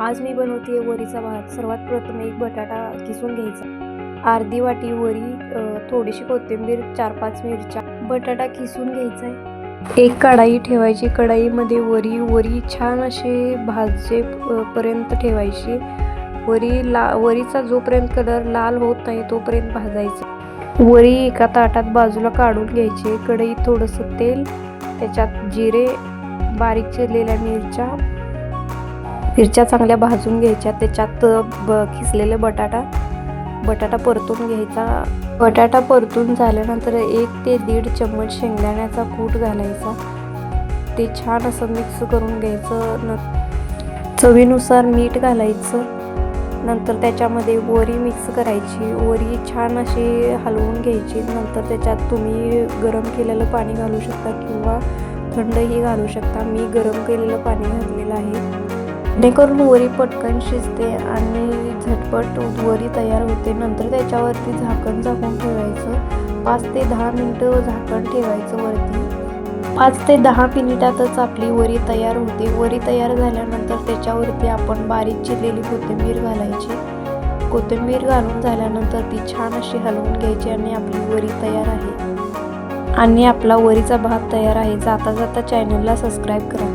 आज मी बनवते वरीचा भात. सर्वात प्रथम एक बटाटा किसून घ्यायचा. अर्धी वाटी वरी थोडीशी कोथिंबीर चार पाच मिरच्या. बटाटा किसून घ्यायचा आहे. एक कढाई ठेवायची. कढाईमध्ये वरी वरी छान असे भाजचे पर्यंत ठेवायची. वरी ला वरीचा जोपर्यंत कलर लाल होत नाही तोपर्यंत भाजायचं. वरी एका ताटात बाजूला काढून घ्यायची. कढईत थोडंसं तेल त्याच्यात जिरे बारीक चिरलेल्या मिरच्या मिरच्या चांगल्या भाजून घ्यायच्या त्याच्यात ब खिसलेले बटाटा बटाटा परतून घ्यायचा. बटाटा परतून झाल्यानंतर एक ते दीड चम्मच शेंगदाण्याचा कूट घालायचा. ते छान असं मिक्स करून घ्यायचं. न चवीनुसार मीठ घालायचं. नंतर त्याच्यामध्ये वरी मिक्स करायची. वरी छान अशी हलवून घ्यायची. नंतर त्याच्यात तुम्ही गरम केलेलं पाणी घालू शकता किंवा थंडही घालू शकता. मी गरम केलेलं पाणी घातलेलं आहे. जेणेकरून वरी पटकन शिजते आणि झटपट वरी तयार होते. नंतर त्याच्यावरती झाकण झाकून ठेवायचं. पाच ते दहा मिनटं झाकण ठेवायचं वरती. पाच ते दहा मिनिटातच आपली वरी तयार होते. वरी तयार झाल्यानंतर त्याच्यावरती आपण बारीक चिरलेली कोथिंबीर घालायची. कोथिंबीर घालून झाल्यानंतर ती छान अशी हलवून घ्यायची आणि आपली वरी तयार आहे. आणि आपला वरीचा भात तयार आहे. जाता जाता चॅनलला सबस्क्राईब करा.